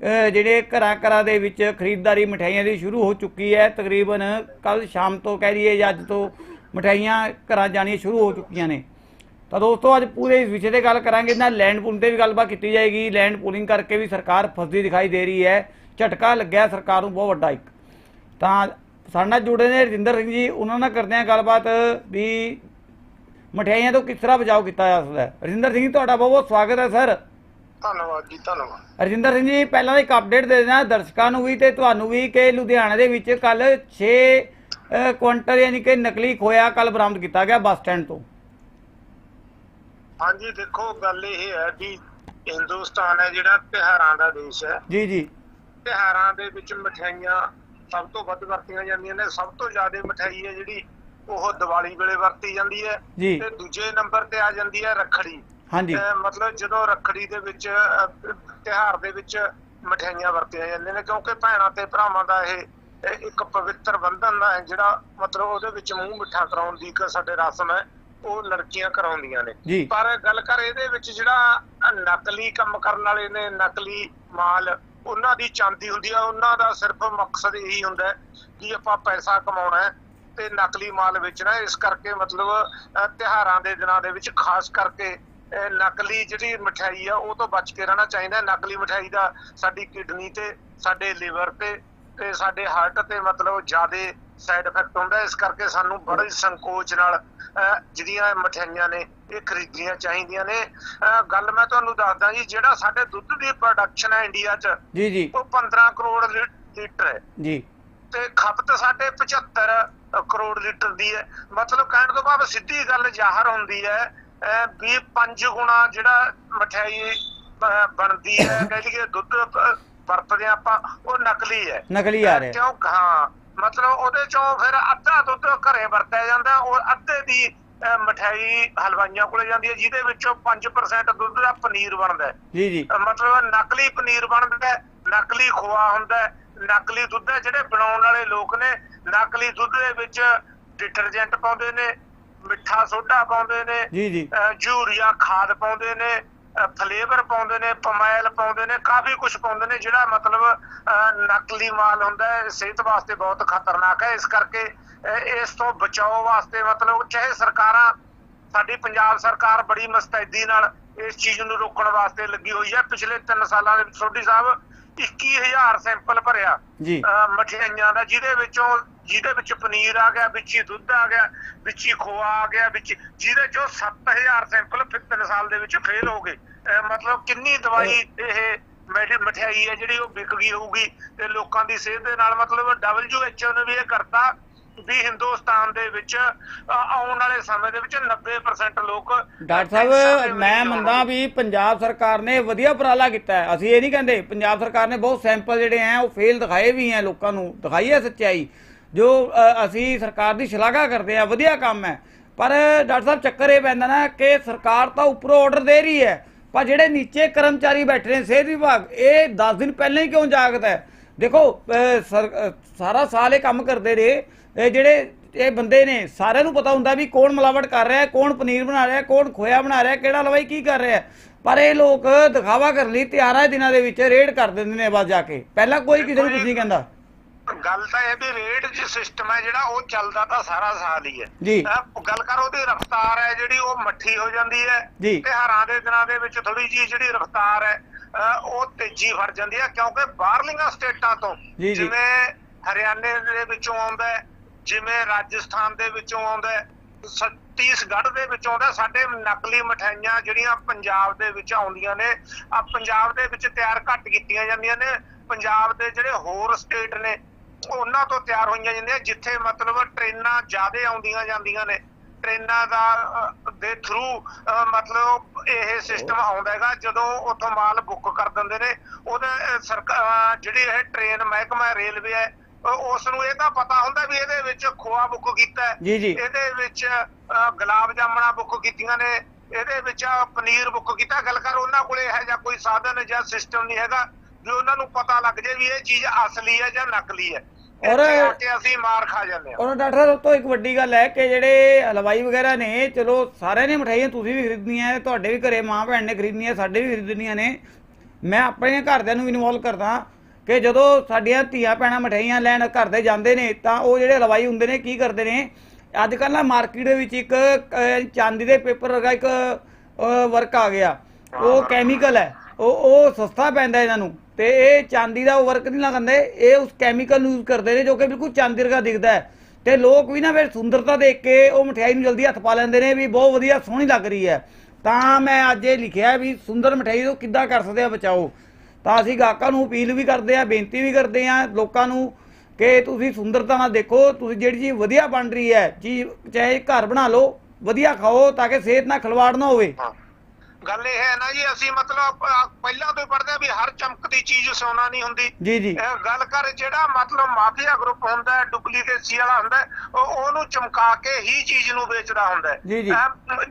ਜਿਹੜੇ ਘਰਾਂ ਘਰਾਂ ਦੇ ਵਿੱਚ ਖਰੀਦਦਾਰੀ ਮਠਿਆਈਆਂ ਦੀ ਸ਼ੁਰੂ ਹੋ ਚੁੱਕੀ ਹੈ, ਤਕਰੀਬਨ ਕੱਲ ਸ਼ਾਮ ਤੋਂ ਕਹਿ ਲਈਏ ਜਾਂ ਅੱਜ ਤੋਂ ਮਠਿਆਈਆਂ ਘਰਾਂ ਜਾਣੀਆਂ ਸ਼ੁਰੂ ਹੋ ਚੁੱਕੀਆਂ ਨੇ। ਤਾਂ ਦੋਸਤੋ, ਅੱਜ ਪੂਰੇ ਇਸ ਵਿਸ਼ੇ ਤੇ ਗੱਲ ਕਰਾਂਗੇ ਨਾ ਲੈਂਡ ਪੂਲਿੰਗ ਤੇ ਵੀ ਗੱਲਬਾਤ ਕੀਤੀ ਜਾਏਗੀ। ਲੈਂਡ ਪੂਲਿੰਗ ਕਰਕੇ ਵੀ ਸਰਕਾਰ ਫਸਦੀ ਦਿਖਾਈ ਦੇ ਰਹੀ ਹੈ। ਝਟਕਾ ਲੱਗਿਆ ਸਰਕਾਰ ਨੂੰ, ਬਹੁਤ ਵੱਡਾ ਇੱਕ। ਤਾਂ ਸਾਡੇ ਨਾਲ ਜੁੜੇ ਨੇ ਰਜਿੰਦਰ ਸਿੰਘ ਜੀ, ਉਹਨਾਂ ਨਾਲ ਕਰਦੇ ਹਾਂ ਗੱਲਬਾਤ ਵੀ ਮਠਿਆਈਆਂ ਤੋਂ ਕਿਸ ਤਰ੍ਹਾਂ ਬਚਾਓ ਕੀਤਾ ਜਾ ਸਕਦਾ ਹੈ। ਰਜਿੰਦਰ ਸਿੰਘ ਜੀ, ਤੁਹਾਡਾ ਬਹੁਤ ਬਹੁਤ ਸਵਾਗਤ ਹੈ, ਸਰ। ਧੰਨਵਾਦ ਜੀ ਧੰਨਵਾਦ। ਰਜਿੰਦਰ ਸਿੰਘ ਜੀ ਪਹਿਲਾਂ ਇੱਕ ਅਪਡੇਟ ਦੇ ਦੇਣਾ ਦਰਸ਼ਕਾਂ ਨੂੰ ਵੀ ਤੇ ਤੁਹਾਨੂੰ ਵੀ ਕਿ ਲੁਧਿਆਣਾ ਦੇ ਵਿੱਚ ਕੱਲ 6 ਕੁਇੰਟਲ ਯਾਨੀ ਕਿ ਨਕਲੀ ਖੋਇਆ ਕੱਲ ਬਰਾਮਦ ਕੀਤਾ ਗਿਆ ਬੱਸ ਸਟੈਂਡ ਤੋਂ। ਹਾਂਜੀ ਦੇਖੋ ਗੱਲ ਇਹ ਹੈ ਵੀ ਹਿੰਦੁਸਤਾਨ ਹੈ ਜਿਹੜਾ ਤਿਉਹਾਰਾਂ ਦਾ ਦੇਸ਼ ਹੈ। ਜੀ ਜੀ। ਤਿਉਹਾਰਾਂ ਦੇ ਵਿੱਚ ਮਠਿਆਈਆਂ ਸਭ ਤੋਂ ਵੱਧ ਵਰਤੀਆਂ ਜਾਂਦੀਆਂ ਨੇ। ਸਭ ਤੋਂ ਜ਼ਿਆਦਾ ਮਠਿਆਈ ਹੈ ਜਿਹੜੀ ਉਹ ਦੀਵਾਲੀ ਵੇਲੇ ਵਰਤੀ ਜਾਂਦੀ ਹੈ ਤੇ ਦੂਜੇ ਨੰਬਰ ਤੇ ਆ ਜਾਂਦੀ ਹੈ ਰੱਖੜੀ। ਹਾਂਜੀ। ਮਤਲਬ ਜਦੋਂ ਰੱਖੜੀ ਦੇ ਵਿੱਚ ਅਹ, ਤਿਉਹਾਰ ਦੇ ਵਿੱਚ ਮਠਿਆਈਆਂ ਵਰਤੀਆਂ ਜਾਂਦੀਆਂ ਨੇ ਕਿਉਂਕਿ ਭੈਣਾਂ ਤੇ ਭਰਾਵਾਂ ਦਾ ਇਹ ਇੱਕ ਪਵਿੱਤਰ ਬੰਧਨ ਹੈ ਜਿਹੜਾ ਮਤਲਬ ਉਹਦੇ ਵਿੱਚ ਮੂੰਹ ਮਿੱਠਾ ਕਰਾਉਣ ਦੀ ਇੱਕ ਸਾਡੇ ਰਸਮ ਹੈ ਉਹ ਲੜਕੀਆਂ ਕਰਾਉਂਦੀਆਂ ਨੇ। ਪਰ ਗੱਲ ਕਰ ਇਹਦੇ ਵਿੱਚ ਜਿਹੜਾ ਨਕਲੀ ਕੰਮ ਕਰਨ ਵਾਲੇ ਨੇ ਨਕਲੀ ਮਾਲ ਉਹਨਾਂ ਦੀ ਚਾਂਦੀ ਹੁੰਦੀ ਆ ਉਹਨਾਂ ਦਾ ਸਿਰਫ ਮਕਸਦ ਇਹੀ ਹੁੰਦਾ ਹੈ ਕਿ ਆਪਾਂ ਪੈਸਾ ਕਮਾਉਣਾ ਹੈ ਤੇ ਨਕਲੀ ਮਾਲ ਵੇਚਣਾ। ਇਸ ਕਰਕੇ ਮਤਲਬ ਅਹ, ਤਿਉਹਾਰਾਂ ਦੇ ਦਿਨਾਂ ਦੇ ਵਿੱਚ ਖਾਸ ਕਰਕੇ ਨਕਲੀ ਜਿਹੜੀ ਮਠਿਆਈ ਆ ਉਹ ਤੋਂ ਬਚ ਕੇ ਰਹਿਣਾ ਚਾਹੀਦਾ। ਹੈ। ਨਕਲੀ ਮਠਿਆਈ ਦਾ ਸਾਡੀ ਕਿਡਨੀ ਤੇ ਸਾਡੇ ਲਿਵਰ ਤੇ ਤੇ ਸਾਡੇ ਹਾਰਟ ਤੇ ਮਤਲਬ ਜ਼ਿਆਦਾ ਸਾਈਡ ਇਫੈਕਟ ਹੁੰਦਾ। ਇਸ ਕਰਕੇ ਸਾਨੂੰ ਬੜੇ ਸੰਕੋਚ ਨਾਲ ਜਿਹੜੀਆਂ ਮਠਿਆਈਆਂ ਨੇ ਇਹ ਖਰੀਦਣੀਆਂ ਚਾਹੀਦੀਆਂ ਨੇ। ਗੱਲ ਮੈਂ ਤੁਹਾਨੂੰ ਦੱਸਦਾ ਜੀ ਜਿਹੜਾ ਸਾਡੇ ਦੁੱਧ ਦੀ ਪ੍ਰੋਡਕਸ਼ਨ ਹੈ ਇੰਡੀਆ 'ਚ ਜੀ ਜੀ। ਉਹ 15 ਕਰੋੜ ਲੀਟਰ ਹੈ। ਜੀ। ਤੇ ਖਪਤ ਸਾਡੇ 75 ਕਰੋੜ ਲੀਟਰ ਦੀ ਹੈ। ਮਤਲਬ ਕਹਿਣ ਤੋਂ ਭਾਵ ਸਿੱਧੀ ਗੱਲ ਜ਼ਾਹਰ ਹੁੰਦੀ ਹੈ ਵੀ ਪੰਜ ਗੁਣਾ ਜਿਹੜਾ ਮਠਿਆਈ ਬਣਦੀ ਹੈ ਕਹਿ ਲਈਏ ਦੁੱਧ ਵਰਤਦੇ ਆਪਾਂ ਉਹ ਨਕਲੀ ਹੈ। ਨਕਲੀ ਆ ਰਿਹਾ। ਕਿਉਂ ਹਾਂ ਮਤਲਬ ਉਹਦੇ ਚੋਂ ਫਿਰ ਅੱਧਾ ਦੁੱਧ ਘਰੇ ਵਰਤਿਆ ਜਾਂਦਾ ਔਰ ਅੱਧੇ ਦੀ ਅਹ, ਮਠਿਆਈ ਹਲਵਾਈਆਂ ਕੋਲੇ ਜਾਂਦੀ ਹੈ ਜਿਹਦੇ ਵਿੱਚੋਂ 5% ਦੁੱਧ ਦਾ ਪਨੀਰ ਬਣਦਾ ਜੀ ਜੀ। ਮਤਲਬ ਨਕਲੀ ਪਨੀਰ ਬਣਦਾ ਨਕਲੀ ਖੋਆ ਹੁੰਦਾ ਨਕਲੀ ਦੁੱਧ ਹੈ ਜਿਹੜੇ ਬਣਾਉਣ ਵਾਲੇ ਲੋਕ ਨੇ ਨਕਲੀ ਦੁੱਧ ਦੇ ਵਿੱਚ ਡਿਟਰਜੈਂਟ ਪਾਉਂਦੇ ਨੇ ਮਿੱਠਾ ਸੋਡਾ ਪਾਉਂਦੇ ਨੇ ਜੀ ਜੀ। ਯੂਰੀਆ ਖਾਦ ਪਾਉਂਦੇ ਨੇ ਫਲੇਵਰ ਪਾਉਂਦੇ ਨੇ ਪਮਾਇਲ ਪਾਉਂਦੇ ਨੇ ਕਾਫੀ ਕੁਝ ਪਾਉਂਦੇ ਨੇ ਜਿਹੜਾ ਮਤਲਬ ਨਕਲੀ ਮਾਲ ਹੁੰਦਾ ਹੈ ਸਿਹਤ ਵਾਸਤੇ ਬਹੁਤ ਖਤਰਨਾਕ ਹੈ। ਇਸ ਕਰਕੇ ਇਸ ਤੋਂ ਬਚਾਓ ਵਾਸਤੇ ਮਤਲਬ ਚਾਹੇ ਸਰਕਾਰਾਂ ਸਾਡੀ ਪੰਜਾਬ ਸਰਕਾਰ ਬੜੀ ਮਸਤੈਦੀ ਨਾਲ ਇਸ ਚੀਜ਼ ਨੂੰ ਰੋਕਣ ਵਾਸਤੇ ਲੱਗੀ ਹੋਈ ਹੈ। ਪਿਛਲੇ 3 ਸਾਲਾਂ ਦੇ ਵਿੱਚ ਸੋਢੀ ਸਾਹਿਬ 21000 ਸੈਂਪਲ ਭਰਿਆ ਜੀ। ਮਠਿਆਈਆਂ ਦਾ ਜਿਹਦੇ ਵਿੱਚੋਂ ਜਿਹਦੇ ਵਿੱਚ ਪਨੀਰ ਆ ਗਿਆ ਵਿੱਚ ਹੀ ਦੁੱਧ ਆ ਗਿਆ ਵਿੱਚ ਹੀ ਖੋਆ ਆ ਗਿਆ ਵਿੱਚ ਜਿਹਦੇ ਚੋਂ 7000 ਸੈਂਪਲ ਤਿੰਨ ਸਾਲ ਦੇ ਵਿੱਚ ਫੇਲ ਹੋ ਗਏ ਮਤਲਬ ਕਿੰਨੀ ਦਵਾਈ ਇਹ ਮੈਡੀ- ਮਠਿਆਈ ਹੈ ਜਿਹੜੀ ਉਹ ਵਿਕ ਗਈ ਹੋਊਗੀ ਤੇ ਲੋਕਾਂ ਦੀ ਸਿਹਤ ਦੇ ਨਾਲ ਮਤਲਬ WHO ਨੇ ਵੀ ਇਹ ਕਰਤਾ ਵੀ ਹਿੰਦੁਸਤਾਨ ਦੇ ਵਿੱਚ ਆਉਣ ਵਾਲੇ ਸਮੇਂ ਦੇ ਵਿੱਚ 90% ਲੋਕ ਡਾਕਟਰ ਸਾਹਿਬ ਮੈਂ ਮੰਨਦਾ। ਵੀ ਪੰਜਾਬ ਸਰਕਾਰ ਨੇ ਵਧੀਆ ਉਪਰਾਲਾ ਕੀਤਾ ਅਸੀਂ ਇਹ ਨਹੀਂ ਕਹਿੰਦੇ ਪੰਜਾਬ ਸਰਕਾਰ ਨੇ ਬਹੁਤ ਸੈਂਪਲ ਜਿਹੜੇ ਆ ਉਹ ਫੇਲ ਦਿਖਾਏ ਵੀ ਹੈ ਲੋਕਾਂ ਨੂੰ ਦਿਖਾਈ ਹੈ ਸੱਚਾਈ ਜੋ ਅਸੀਂ ਸਰਕਾਰ ਦੀ ਸ਼ਲਾਘਾ ਕਰਦੇ ਆ, ਵਧੀਆ ਕੰਮ ਹੈ। ਪਰ ਡਾਕਟਰ ਸਾਹਿਬ, ਚੱਕਰ ਇਹ ਪੈਂਦਾ ਨਾ ਕਿ ਸਰਕਾਰ ਤਾਂ ਉੱਪਰੋਂ ਆਰਡਰ ਦੇ ਰਹੀ ਹੈ। ਪਰ ਜਿਹੜੇ ਨੀਚੇ ਕਰਮਚਾਰੀ ਬੈਠੇ ਨੇ, ਸਿਹਤ ਵਿਭਾਗ, ਇਹ 10 ਦਿਨ ਪਹਿਲਾਂ ਹੀ ਕਿਉਂ ਜਾਗਦਾ ਹੈ? ਦੇਖੋ ਸਰ- ਸਾਰਾ ਸਾਲ ਇਹ ਕੰਮ ਕਰਦੇ ਰਹੇ। ਇਹ ਜਿਹੜੇ ਇਹ ਬੰਦੇ ਨੇ, ਸਾਰਿਆਂ ਨੂੰ ਪਤਾ ਹੁੰਦਾ ਵੀ ਕੌਣ ਮਿਲਾਵਟ ਕਰ ਰਿਹਾ ਹੈ, ਕੌਣ ਪਨੀਰ ਬਣਾ ਰਿਹਾ ਹੈ, ਕੌਣ ਖੋਇਆ ਬਣਾ ਰਿਹਾ ਹੈ, ਕਿਹੜਾ ਹਲਵਾਈ ਕੀ ਕਰ ਰਿਹਾ ਹੈ। ਪਰ ਇਹ ਲੋਕ ਦਿਖਾਵਾ ਕਰਨ ਲਈ ਤਿਆਰਾਂ ਦਿਨਾਂ ਦੇ ਵਿੱਚ, ਰੇਡ ਕਰ ਦਿੰਦੇ ਨੇ ਬਸ ਜਾ ਕੇ। ਪਹਿਲਾਂ ਕੋਈ ਕਿਸੇ ਨੂੰ ਕੁਝ ਨਹੀਂ ਕਹਿੰਦਾ। ਗੱਲ ਤਾਂ ਇਹ ਵੀ ਰੇਟ ਚ ਸਿਸਟਮ ਹੈ ਜਿਹੜਾ ਉਹ ਚੱਲਦਾ ਤਾਂ ਸਾਰਾ ਸਾਲ ਹੀ ਹੈ ਜੀ ਗੱਲ ਕਰ ਉਹਦੀ ਰਫ਼ਤਾਰ ਹੈ ਜਿਹੜੀ ਉਹ ਮੱਠੀ ਹੋ ਜਾਂਦੀ ਹੈ ਜੀ। ਤਿਉਹਾਰਾਂ ਦੇ ਦਿਨਾਂ ਦੇ ਵਿੱਚ ਥੋੜੀ ਜੀ ਜਿਹੜੀ ਰਫ਼ਤਾਰ ਹੈ ਉਹ ਤੇਜ਼ੀ ਫੜ ਜਾਂਦੀ ਹੈ ਕਿਉਂਕਿ ਬਾਹਰਲੀਆਂ ਸਟੇਟਾਂ ਤੋਂ ਜੀ, ਜੀ। ਜਿਵੇਂ ਹਰਿਆਣੇ ਦੇ ਵਿੱਚੋਂ ਆਉਂਦਾ ਜਿਵੇਂ ਰਾਜਸਥਾਨ ਦੇ ਵਿੱਚੋਂ ਆਉਂਦਾ ਛੱਤੀਸਗੜ੍ਹ ਦੇ ਵਿੱਚੋਂ ਆਉਂਦਾ ਸਾਡੇ ਨਕਲੀ ਮਠਿਆਈਆਂ ਜਿਹੜੀਆਂ ਪੰਜਾਬ ਦੇ ਵਿੱਚ ਆਉਂਦੀਆਂ ਨੇ ਆ ਪੰਜਾਬ ਦੇ ਵਿੱਚ ਤਿਆਰ ਘੱਟ ਕੀਤੀਆਂ ਜਾਂਦੀਆਂ ਨੇ ਪੰਜਾਬ ਦੇ ਜਿਹੜੇ ਹੋਰ ਸਟੇਟ ਨੇ ਉਹਨਾਂ ਤੋਂ ਤਿਆਰ ਹੋਈਆਂ ਜਾਂਦੀਆਂ ਜਿੱਥੇ ਮਤਲਬ ਟ੍ਰੇਨਾਂ ਜ਼ਿਆਦੇ ਆਉਂਦੀਆਂ ਜਾਂਦੀਆਂ ਨੇ। ਟ੍ਰੇਨਾਂ ਦਾ ਦੇ ਥਰੂ ਮਤਲਬ ਇਹ ਸਿਸਟਮ ਆਉਂਦਾ ਹੈਗਾ ਜਦੋਂ ਉੱਥੋਂ ਮਾਲ ਬੁੱਕ ਕਰ ਦਿੰਦੇ ਨੇ। ਉਹਦੇ ਸਰਕਾਰ ਜਿਹੜੀ ਇਹ ਟ੍ਰੇਨ ਮਹਿਕਮਾ ਰੇਲਵੇ ਹੈ ਉਸ ਨੂੰ ਇਹ ਤਾਂ ਪਤਾ ਹੁੰਦਾ ਵੀ ਇਹਦੇ ਵਿੱਚ ਖੋਆ ਬੁੱਕ ਕੀਤਾ। ਇਹਦੇ ਵਿੱਚ ਗੁਲਾਬ ਜਾਮਣਾ ਬੁੱਕ ਕੀਤੀਆਂ ਨੇ। ਇਹਦੇ ਵਿੱਚ ਪਨੀਰ ਬੁੱਕ ਕੀਤਾ। ਗੱਲ ਕਰ ਉਹਨਾਂ ਕੋਲੇ ਇਹ ਜਾਂ ਕੋਈ ਸਾਧਨ ਜਾਂ ਸਿਸਟਮ ਨਹੀਂ ਹੈਗਾ। ਵੀ ਉਹਨਾਂ ਨੂੰ ਪਤਾ ਲੱਗ ਜੇ ਵੀ ਇਹ ਚੀਜ਼ ਅਸਲੀ ਹੈ ਜਾਂ ਨਕਲੀ ਹੈ। ਔਰ- ਕੇ ਅਸੀਂ ਮਾਰ ਖਾ ਜਾਂਦੇ ਹਾਂ। ਔਰ ਡਾਕਟਰ ਸਾਹਿਬ ਤੋਂ ਇੱਕ ਵੱਡੀ ਗੱਲ ਹੈ ਕਿ ਜਿਹੜੇ ਹਲਵਾਈ ਵਗੈਰਾ ਨੇ ਚਲੋ ਸਾਰਿਆਂ ਨੇ ਮਠਾਈਆਂ ਤੁਸੀਂ ਵੀ ਖਰੀਦਣੀਆਂ ਹੈ ਤੁਹਾਡੇ ਵੀ ਘਰੇ ਮਾਂ ਭੈਣ ਨੇ ਖਰੀਦਣੀਆਂ ਸਾਡੇ ਵੀ ਖਰੀਦਣੀਆਂ ਨੇ। ਮੈਂ ਆਪਣੇ ਘਰਦਿਆਂ ਨੂੰ ਇਨਵੋਲਵ ਕਰਦਾ ਕਿ ਜਦੋਂ ਸਾਡੀਆਂ ਧੀਆਂ ਭੈਣਾਂ ਮਠਿਆਈਆਂ ਲੈਣ ਘਰ ਦੇ ਜਾਂਦੇ ਨੇ ਤਾਂ ਉਹ ਜਿਹੜੇ ਹਲਵਾਈ ਹੁੰਦੇ ਨੇ ਕੀ ਕਰਦੇ ਨੇ? ਅੱਜ ਕੱਲ੍ਹ ਨਾ ਮਾਰਕੀਟ ਦੇ ਵਿੱਚ ਇੱਕ ਚਾਂਦੀ ਦੇ ਪੇਪਰ ਵਰਗਾ ਇੱਕ ਵਰਕ ਆ ਗਿਆ। ਉਹ ਕੈਮੀਕਲ ਹੈ। ਉਹ ਉਹ ਸਸਤਾ ਪੈਂਦਾ ਇਹਨਾਂ ਨੂੰ। ਤੇ ਇਹ ਚਾਂਦੀ ਦਾ ਵਰਕ ਨਹੀਂ ਲਗਾਉਂਦੇ ਇਹ ਉਸ ਕੈਮੀਕਲ ਨੂੰ ਯੂਜ਼ ਕਰਦੇ ਨੇ ਜੋ ਕਿ ਬਿਲਕੁਲ ਚਾਂਦੀ ਵਰਗਾ ਦਿਖਦਾ ਹੈ। ਤੇ ਲੋਕ ਵੀ ਨਾ ਫਿਰ ਸੁੰਦਰਤਾ ਦੇਖ ਕੇ ਉਹ ਮਠਿਆਈ ਨੂੰ ਜਲਦੀ ਹੱਥ ਪਾ ਲੈਂਦੇ ਨੇ ਵੀ ਬਹੁਤ ਵਧੀਆ ਸੋਹਣੀ ਲੱਗ ਰਹੀ ਹੈ। ਤਾਂ ਮੈਂ ਅੱਜ ਇਹ ਲਿਖਿਆ ਵੀ ਸੁੰਦਰ ਮਠਿਆਈ ਤੋਂ ਕਿੱਦਾਂ ਕਰ ਸਕਦੇ ਆ ਬਚਾਓ। ਤਾਂ ਅਸੀਂ ਗਾਹਕਾਂ ਨੂੰ ਅਪੀਲ ਵੀ ਕਰਦੇ ਆ ਬੇਨਤੀ ਵੀ ਕਰਦੇ ਆ ਲੋਕਾਂ ਨੂੰ ਕਿ ਤੁਸੀਂ ਸੁੰਦਰਤਾ ਨਾਲ ਦੇਖੋ, ਤੁਸੀਂ ਜਿਹੜੀ ਚੀਜ਼ ਵਧੀਆ ਬਣ ਰਹੀ ਹੈ, ਚੀਜ਼ ਚਾਹੇ ਘਰ ਬਣਾ ਲਓ, ਵਧੀਆ ਖਾਓ ਤਾਂ ਕਿ ਸਿਹਤ ਨਾਲ ਖਿਲਵਾੜ ਨਾ ਹੋਵੇ। ਗੱਲ ਇਹ ਹੈ ਨਾ ਜੀ ਅਸੀਂ ਮਤਲਬ ਪਹਿਲਾਂ ਤੋਂ ਹੀ ਪੜਦੇ ਆ ਵੀ ਹਰ ਚਮਕਦੀ ਚੀਜ਼ ਸੋਨਾ ਨਹੀਂ ਹੁੰਦੀ। ਜੀ ਜੀ। ਇਹ ਗੱਲ ਕਰ ਜਿਹੜਾ ਮਤਲਬ ਮਾਫੀਆ ਗਰੁੱਪ ਹੁੰਦਾ ਹੈ ਡੁਪਲੀਕੇਸੀ ਵਾਲਾ ਹੁੰਦਾ ਹੈ, ਉਹ ਉਹਨੂੰ ਚਮਕਾ ਕੇ ਹੀ ਚੀਜ਼ ਨੂੰ ਵੇਚਦਾ ਹੁੰਦਾ ਹੈ। ਜੀ, ਜੀ।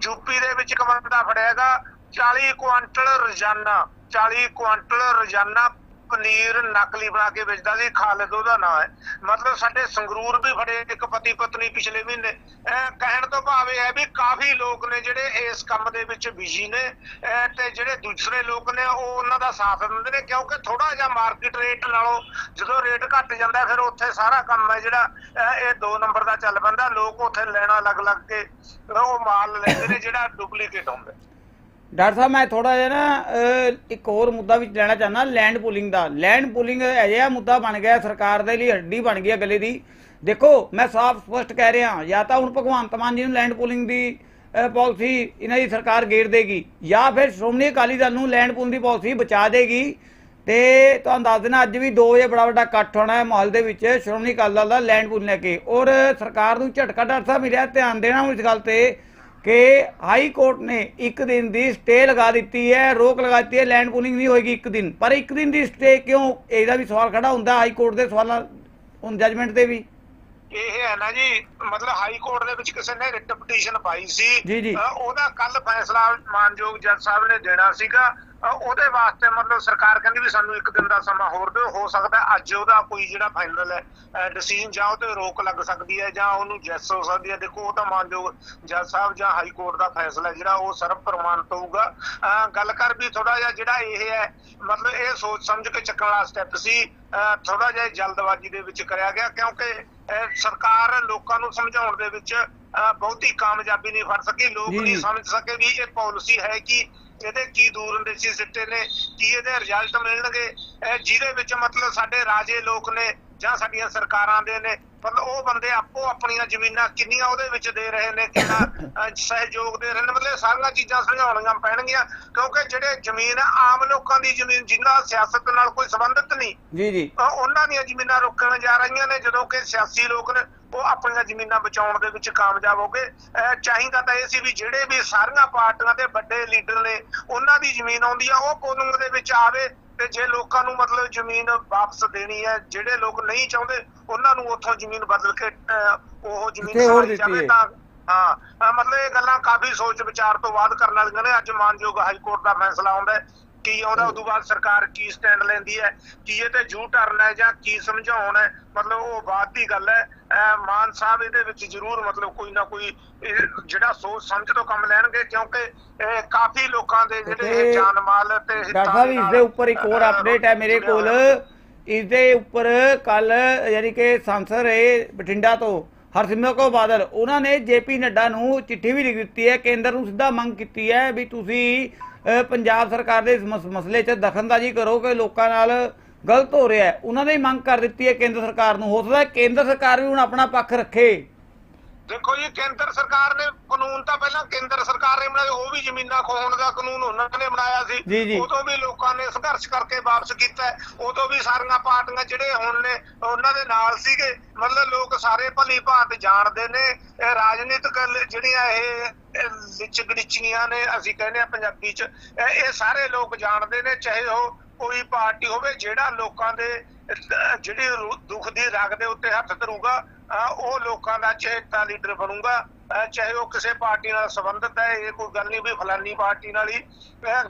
ਯੂਪੀ ਦੇ ਵਿੱਚ ਇੱਕ ਬੰਦਾ ਫੜਿਆਗਾ 40 ਕੁਆਂਟਲ ਰੋਜ਼ਾਨਾ 40 ਕੁਆਂਟਲ ਰੋਜ਼ਾਨਾ ਪਨੀਰ ਨਕਲੀ ਬਣਾ ਕੇ ਵੇਚਦਾ ਸੀ ਖਾਲਿਦ ਉਹਦਾ ਨਾਮ ਹੈ। ਮਤਲਬ ਸਾਡੇ ਸੰਗਰੂਰ ਵੀ ਫੜੇ, ਇੱਕ ਪਤੀ ਪਤਨੀ ਪਿਛਲੇ ਮਹੀਨੇ। ਕਹਿਣ ਤੋਂ ਭਾਵ ਇਹ ਹੈ ਵੀ ਕਾਫੀ ਲੋਕ ਨੇ ਜਿਹੜੇ ਇਸ ਕੰਮ ਦੇ ਵਿੱਚ ਬਿਜ਼ੀ ਨੇ। ਤੇ ਜਿਹੜੇ ਦੂਸਰੇ ਲੋਕ ਨੇ, ਉਹ ਉਹਨਾਂ ਦਾ ਸਾਥ ਦਿੰਦੇ ਨੇ, ਕਿਉਂਕਿ ਥੋੜਾ ਜਿਹਾ ਮਾਰਕੀਟ ਰੇਟ ਨਾਲੋਂ ਜਦੋਂ ਰੇਟ ਘਟ ਜਾਂਦਾ, ਫਿਰ ਉੱਥੇ ਸਾਰਾ ਕੰਮ ਹੈ ਜਿਹੜਾ, ਇਹ- ਇਹ ਦੋ ਨੰਬਰ ਦਾ ਚੱਲ ਪੈਂਦਾ। ਲੋਕ ਉੱਥੇ ਲੈਣਾ ਲੱਗ ਲੱਗ ਕੇ ਉਹ ਮਾਲ ਲੈਂਦੇ ਨੇ ਜਿਹੜਾ ਡੁਪਲੀਕੇਟ ਹੁੰਦਾ। ਡਾਕਟਰ ਸਾਹਿਬ, ਮੈਂ ਥੋੜਾ ਜਿਹਾ ਨਾ ਇੱਕ ਹੋਰ ਮੁੱਦਾ ਵਿੱਚ ਲੈਣਾ ਚਾਹੁੰਦਾ ਲੈਂਡ ਪੂਲਿੰਗ ਦਾ। ਲੈਂਡ ਪੂਲਿੰਗ ਅਜਿਹਾ ਮੁੱਦਾ ਬਣ ਗਿਆ, ਸਰਕਾਰ ਦੇ ਲਈ ਹੱਡੀ ਬਣ ਗਈ ਹੈ ਗੱਲੇ ਦੀ। ਦੇਖੋ, ਮੈਂ ਸਾਫ਼ ਸਪਸ਼ਟ ਕਹਿ ਰਿਹਾ, ਜਾਂ ਤਾਂ ਹੁਣ ਭਗਵੰਤ ਮਾਨ ਜੀ ਨੂੰ ਲੈਂਡ ਪੂਲਿੰਗ ਦੀ ਪਾਲਿਸੀ ਇਹਨਾਂ ਦੀ ਸਰਕਾਰ ਗੇੜ ਦੇਗੀ, ਜਾਂ ਫਿਰ ਸ਼੍ਰੋਮਣੀ ਅਕਾਲੀ ਦਲ ਨੂੰ ਲੈਂਡ ਪੂਲਿੰਗ ਦੀ ਪਾਲਿਸੀ ਬਚਾ ਦੇਗੀ। ਤੇ ਤੁਹਾਨੂੰ ਦੱਸ ਦੇਣਾ ਅੱਜ ਵੀ 2 ਵਜੇ ਬੜਾ ਵੱਡਾ ਇਕੱਠ ਹੋਣਾ ਹੈ ਮਾਹੌਲ ਦੇ ਵਿੱਚ, ਸ਼੍ਰੋਮਣੀ ਅਕਾਲੀ ਦਲ ਦਾ ਲੈਂਡ ਪੂਲਿੰਗ ਲੈ ਕੇ। ਔਰ ਸਰਕਾਰ ਨੂੰ ਝਟਕਾ ਡਾਕਟਰ ਸਾਹਿਬ ਮਿਲਿਆ, ਧਿਆਨ ਦੇਣਾ ਹੁਣ ਇਸ ਗੱਲ ਤੇ। ਕਿ ਹਾਈ ਕੋਰਟ ਨੇ ਇੱਕ ਦਿਨ ਦੀ ਸਟੇ ਲਗਾ ਦਿੱਤੀ ਹੈ ਰੋਕ ਲਗਾ ਦਿੱਤੀ ਹੈ ਲੈਂਡ ਪੂਲਿੰਗ ਨਹੀਂ ਹੋਏਗੀ ਇੱਕ ਦਿਨ। ਪਰ ਇੱਕ ਦਿਨ ਦੀ ਸਟੇ ਕਿਉਂ? ਇਹਦਾ ਵੀ ਸਵਾਲ ਖੜਾ ਹੁੰਦਾ ਹਾਈ ਕੋਰਟ ਦੇ ਸਵਾਲਾਂ ਹੁਣ ਜਜਮੈਂਟ ਤੇ ਵੀ। ਇਹ ਹੈ ਨਾ ਜੀ ਮਤਲਬ ਹਾਈ ਕੋਰਟ ਦੇ ਵਿੱਚ ਕਿਸੇ ਨੇ ਰਿਟ ਪਟੀਸ਼ਨ ਪਾਈ ਸੀ। ਉਹਦਾ ਕੱਲ ਫੈਸਲਾ ਮਾਨਯੋਗ ਜੱਜ ਸਾਹਿਬ ਨੇ ਦੇਣਾ ਸੀਗਾ। ਉਹਦੇ ਵਾਸਤੇ ਮਤਲਬ ਸਰਕਾਰ ਕਹਿੰਦੀ ਵੀ ਸਾਨੂੰ ਇੱਕ ਦਿਨ ਦਾ ਸਮਾਂ ਹੋਰ ਦਿਓ ਹੋ ਸਕਦਾ ਅੱਜ ਉਹਦਾ ਕੋਈ ਜਿਹੜਾ ਫਾਈਨਲ ਹੈ ਡਿਸੀਜਨ ਜਾਂ ਉਹ ਤੇ ਰੋਕ ਲੱਗ ਸਕਦੀ ਹੈ ਜਾਂ ਉਹਨੂੰ ਜੈਸ ਹੋ ਸਕਦੀ ਹੈ। ਦੇਖੋ ਉਹ ਤਾਂ ਮਾਨਯੋਗ ਜੱਜ ਸਾਹਿਬ ਜਾਂ ਹਾਈ ਕੋਰਟ ਦਾ ਫੈਸਲਾ ਜਿਹੜਾ ਉਹ ਸਰਵ ਪ੍ਰਮਾਣਿਤ ਹੋਊਗਾ ਗੱਲ ਕਰ ਵੀ ਥੋੜਾ ਜਿਹਾ ਜਿਹੜਾ ਇਹ ਹੈ ਮਤਲਬ ਇਹ ਸੋਚ ਸਮਝ ਕੇ ਚੱਕਣ ਵਾਲਾ ਸਟੈਪ ਸੀ ਥੋੜਾ ਜਿਹਾ ਜਲਦਬਾਜ਼ੀ ਦੇ ਵਿੱਚ ਕਰਿਆ ਗਿਆ ਕਿਉਂਕਿ ਸਰਕਾਰ ਲੋਕਾਂ ਨੂੰ ਸਮਝਾਉਣ ਦੇ ਵਿੱਚ ਬਹੁਤੀ ਕਾਮਯਾਬੀ ਨਹੀਂ ਫੜ ਸਕੀ। ਲੋਕ ਨਹੀਂ। ਸਮਝ ਸਕੇ ਵੀ ਇਹ ਪਾਲਿਸੀ ਹੈ ਕਿ ਇਹਦੇ ਕੀ ਦੂਰ ਅੰਦੇਸ਼ੀ ਸਿੱਟੇ ਨੇ ਕੀ ਇਹਦੇ ਰਿਜ਼ਲਟ ਮਿਲਣਗੇ? ਇਹ ਜਿਹਦੇ ਵਿੱਚ ਮਤਲਬ ਸਾਡੇ ਰਾਜੇ ਲੋਕ ਨੇ ਜਾਂ ਸਾਡੀਆਂ ਸਰਕਾਰਾਂ ਦੇ ਨੇ ਮਤਲਬ ਉਹ ਬੰਦੇ ਆਪੋ ਆਪਣੀਆਂ ਜ਼ਮੀਨਾਂ ਕਿੰਨੀਆਂ ਉਹਦੇ ਵਿੱਚ ਦੇ ਰਹੇ ਨੇ ਕਿੰਨਾ ਸਹਿਯੋਗ ਦੇ ਰਹੇ ਨੇ ਮਤਲਬ ਸਾਰੀਆਂ ਚੀਜ਼ਾਂ ਸਮਝਾਉਣੀਆਂ ਪੈਣਗੀਆਂ ਕਿਉਂਕਿ ਜਿਹੜੇ ਜ਼ਮੀਨ ਆਮ ਲੋਕਾਂ ਦੀ ਜ਼ਮੀਨ ਜਿਨ੍ਹਾਂ ਸਿਆਸਤ ਨਾਲ ਕੋਈ ਸੰਬੰਧਿਤ ਨਹੀਂ ਜੀ ਜੀ। ਉਹਨਾਂ ਦੀਆਂ ਜ਼ਮੀਨਾਂ ਰੋਕਣ ਜਾ ਰਹੀਆਂ ਨੇ ਜਦੋਂ ਕਿ ਸਿਆਸੀ ਲੋਕ ਨੇ ਉਹ ਆਪਣੀਆਂ ਜ਼ਮੀਨਾਂ ਬਚਾਉਣ ਦੇ ਵਿੱਚ ਕਾਮਯਾਬ ਹੋ ਗਏ। ਚਾਹੀਦਾ ਤਾਂ ਇਹ ਸੀ ਵੀ ਜਿਹੜੇ ਵੀ ਸਾਰੀਆਂ ਪਾਰਟੀਆਂ ਦੇ ਵੱਡੇ ਲੀਡਰ ਨੇ ਉਹਨਾਂ ਦੀ ਜ਼ਮੀਨ ਆਉਂਦੀ ਆ ਉਹ ਪੋਲਿੰਗ ਦੇ ਵਿੱਚ ਆਵੇ ਤੇ ਜੇ ਲੋਕਾਂ ਨੂੰ ਮਤਲਬ ਜ਼ਮੀਨ ਵਾਪਸ ਦੇਣੀ ਹੈ ਜਿਹੜੇ ਲੋਕ ਨਹੀਂ ਚਾਹੁੰਦੇ ਉਹਨਾਂ ਨੂੰ ਉੱਥੋਂ ਜ਼ਮੀਨ ਬਦਲ ਕੇ ਉਹ ਜ਼ਮੀਨ ਹੋਰ ਜਾਵੇ। ਤਾਂ ਹਾਂ ਮਤਲਬ ਇਹ ਗੱਲਾਂ ਕਾਫੀ ਸੋਚ ਵਿਚਾਰ ਤੋਂ ਬਾਅਦ ਕਰਨ ਵਾਲੀਆਂ ਨੇ। ਅੱਜ ਮਾਨਯੋਗ ਹਾਈ ਕੋਰਟ ਦਾ ਫੈਸਲਾ ਆਉਂਦਾ ਹੈ। ਕੀ ਆਉਂਦਾ ਉਦੋਂ ਬਾਅਦ ਸਰਕਾਰ ਕੀ ਸਟੈਂਡ ਲੈਂਦੀ ਹੈ ਕੀ ਇਹ ਤੇ ਜੂ ਟਰਨ ਹੈ ਜਾਂ ਕੀ ਸਮਝਾਉਣ ਹੈ ਮਤਲਬ ਉਹ ਬਾਅਦ ਦੀ ਗੱਲ ਹੈ। ਮਾਨ ਸਾਹਿਬ ਇਹਦੇ ਵਿੱਚ ਜ਼ਰੂਰ ਮਤਲਬ ਕੋਈ ਨਾ ਕੋਈ ਜਿਹੜਾ ਸੋਚ ਸਮਝ ਤੋਂ ਕੰਮ ਲੈਣਗੇ ਕਿਉਂਕਿ ਇਹ ਕਾਫੀ ਲੋਕਾਂ ਦੇ ਜਿਹੜੇ ਜਾਨ ਮਾਲ ਤੇ ਹਿੱਤਾਂ ਡਾਕਟਰ ਸਾਹਿਬ ਇਸ ਦੇ ਉੱਪਰ ਇੱਕ ਹੋਰ ਅਪਡੇਟ ਹੈ ਮੇਰੇ ਕੋਲ। ਇਸ ਦੇ ਉੱਪਰ ਕੱਲ ਯਾਨੀ ਕਿ ਸੰਸਦ ਰਹੇ ਬਠਿੰਡਾ ਤੋਂ ਹਰਸਿਮਰਤ ਕੌਰ ਬਾਦਲ ਉਹਨਾਂ ਨੇ ਜੇਪੀ ਨੱਡਾ ਨੂੰ ਚਿੱਠੀ ਵੀ ਲਿਖ ਦਿੱਤੀ ਹੈ ਕੇਂਦਰ ਨੂੰ ਸਿੱਧਾ ਮੰਗ ਕੀਤੀ ਹੈ ਵੀ ਤੁਸੀਂ ਪੰਜਾਬ ਸਰਕਾਰ ਦੇ ਇਸ ਮਸ- ਮਸਲੇ 'ਚ ਦਖਲਅੰਦਾਜ਼ੀ ਕਰੋ ਕਿ ਲੋਕਾਂ ਨਾਲ ਗਲਤ ਹੋ ਰਿਹਾ ਹੈ। ਉਹਨਾਂ ਨੇ ਹੀ ਮੰਗ ਕਰ ਦਿੱਤੀ ਹੈ ਕੇਂਦਰ ਸਰਕਾਰ ਨੂੰ। ਹੋ ਸਕਦਾ ਹੈ ਕੇਂਦਰ ਸਰਕਾਰ ਵੀ ਹੁਣ ਆਪਣਾ ਪੱਖ ਰੱਖੇ। ਦੇਖੋ ਜੀ ਕੇਂਦਰ ਸਰਕਾਰ ਨੇ ਕਾਨੂੰਨ ਤਾਂ ਪਹਿਲਾਂ ਕੇਂਦਰ ਸਰਕਾਰ ਨੇ ਬਣਾਇਆ ਉਹ ਵੀ ਜ਼ਮੀਨਾਂ ਖੋਹਣ ਦਾ ਕਾਨੂੰਨ ਉਹਨਾਂ ਨੇ ਬਣਾਇਆ। ਸੀ। ਉਦੋਂ ਵੀ ਲੋਕਾਂ ਨੇ ਸੰਘਰਸ਼ ਕਰਕੇ ਵਾਪਸ ਕੀਤਾ। ਉਦੋਂ ਵੀ ਸਾਰੀਆਂ ਪਾਰਟੀਆਂ ਜਿਹੜੇ ਹੁਣ ਨੇ ਉਹਨਾਂ ਦੇ ਨਾਲ ਸੀਗੇ। ਮਤਲਬ ਲੋਕ ਸਾਰੇ ਭਲੀ ਭਾਂਤ ਜਾਣਦੇ ਨੇ। ਇਹ ਰਾਜਨੀਤਿਕ ਜਿਹੜੀਆਂ ਇਹ ਇਹ ਗੜਿਚੀਆਂ ਨੇ, ਅਸੀਂ ਕਹਿੰਦੇ ਆ ਪੰਜਾਬੀ ਚ। ਇਹ ਸਾਰੇ ਲੋਕ ਜਾਣਦੇ ਨੇ, ਚਾਹੇ ਉਹ ਕੋਈ ਪਾਰਟੀ ਹੋਵੇ, ਜਿਹੜਾ ਲੋਕਾਂ ਦੇ, ਜਿਹੜੀ ਦੁੱਖ ਦੀ ਰਗ ਦੇ ਉੱਤੇ ਹੱਥ ਧਰੂਗਾ ਉਹ ਲੋਕਾਂ ਦਾ ਚੇਤਾ ਲੀਡਰ ਬਣੂਗਾ। ਚਾਹੇ ਉਹ ਕਿਸੇ ਪਾਰਟੀ ਨਾਲ ਸੰਬੰਧਿਤ ਹੈ, ਇਹ ਕੋਈ ਗੱਲ ਨਹੀਂ ਵੀ ਫਲਾਨੀ ਪਾਰਟੀ ਨਾਲ ਹੀ।